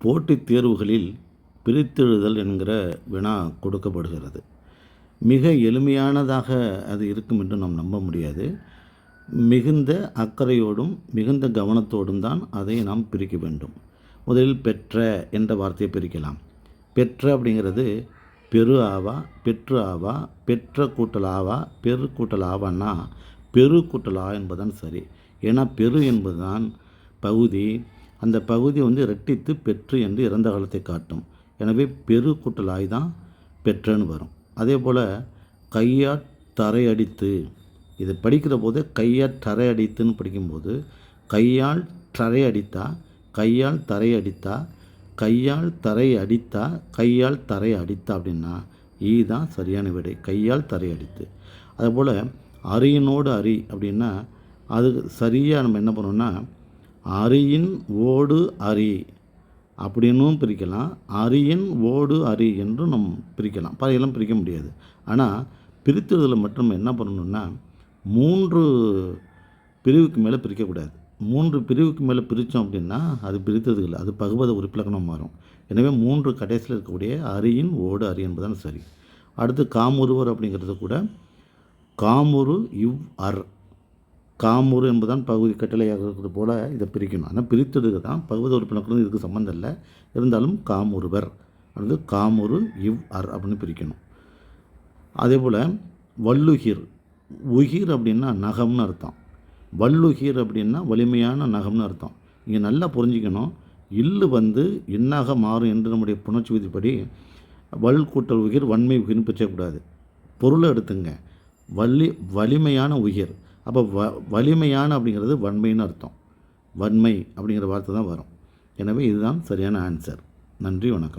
போட்டித் தேர்வுகளில் பிரித்தெழுதல் என்கிற வினா கொடுக்கப்படுகிறது. மிக எளிமையானதாக அது இருக்கும் என்று நாம் நம்ப முடியாது. மிகுந்த அக்கறையோடும் மிகுந்த கவனத்தோடும் தான் அதை நாம் பிரிக்க வேண்டும். முதலில் பெற்ற என்ற வார்த்தையை பிரிக்கலாம். பெற்ற அப்படிங்கிறது பெரு ஆவா பெற்று ஆவா பெற்ற கூட்டல் ஆவா பெரு கூட்டல் ஆவான்னா பெரு கூட்டல் ஆ என்பதுதான் சரி. ஏன்னா பெரு என்பதுதான் பகுதி அந்த பகுதி வந்து ரெட்டித்து பெற்று என்று இறந்த காலத்தை காட்டும். எனவே பெரு கூட்டல் ஆய் தான் பெற்றன்னு வரும். அதே போல் கையா தரையடித்து இது படிக்கிற போது கையால் தரை அடித்துன்னு படிக்கும்போது கையால் தரை அடித்தா கையால் தரை அடித்தா கையால் தரை அடித்தா கையால் தரை அடித்தா அப்படின்னா ஈ தான் சரியான விடை. கையால் தரை அடித்து அதுபோல் அரியனோடு அரி அப்படின்னா அது சரியாக நம்ம என்ன பண்ணோம்னா அரியின் ஓடு அரி அப்படின்னும் பிரிக்கலாம். அரியின் ஓடு அரி என்றும் நம் பிரிக்கலாம். பறையெல்லாம் பிரிக்க முடியாது. ஆனால் பிரித்ததில் மட்டும் நம்ம என்ன பண்ணணும்னா மூன்று பிரிவுக்கு மேலே பிரிக்கக்கூடாது மூன்று பிரிவுக்கு மேலே பிரித்தோம் அப்படின்னா அது பிரித்தது இல்லை. அது பகுபத உறுப்பிலக்கணம் மாறும். எனவே மூன்று கடைசியில் இருக்கக்கூடிய அரியின் ஓடு அரி என்பதுதான் சரி. அடுத்து காமுருவர் அப்படிங்கிறது கூட காமுரு இவ் அர். காமுரு என்பதுதான் பகுதி கட்டளையாக இருக்கிறது போல் இதை பிரிக்கணும். ஆனால் பிரித்ததுக்கு தான் பகுதி உறுப்பினர்களும் இதுக்கு சம்மந்தம் இல்லை. இருந்தாலும் காமுருவர் அல்லது காமுரு இவ் அர் அப்படின்னு பிரிக்கணும். அதே போல் வல்லுகிர் உகிர் அப்படின்னா நகம்னு அர்த்தம். வல்லுகிர் அப்படின்னா வலிமையான நகம்னு அர்த்தம். இங்கே நல்லா புரிஞ்சுக்கணும். இல்லு வந்து இன்னாக மாறும் என்று நம்முடைய புணர்ச்சி விதிப்படி வல் கூட்டல் உயிர் வன்மை உயிர்னு பிரிச்சக்கூடாது பொருளை எடுத்துங்க. வலி வலிமையான உயிர் அப்போ வ வலிமையான அப்படிங்கிறது வன்மைன்னு அர்த்தம். வன்மை அப்படிங்கிற வார்த்தை தான் வரும். எனவே இதுதான் சரியான ஆன்சர் நன்றி வணக்கம்.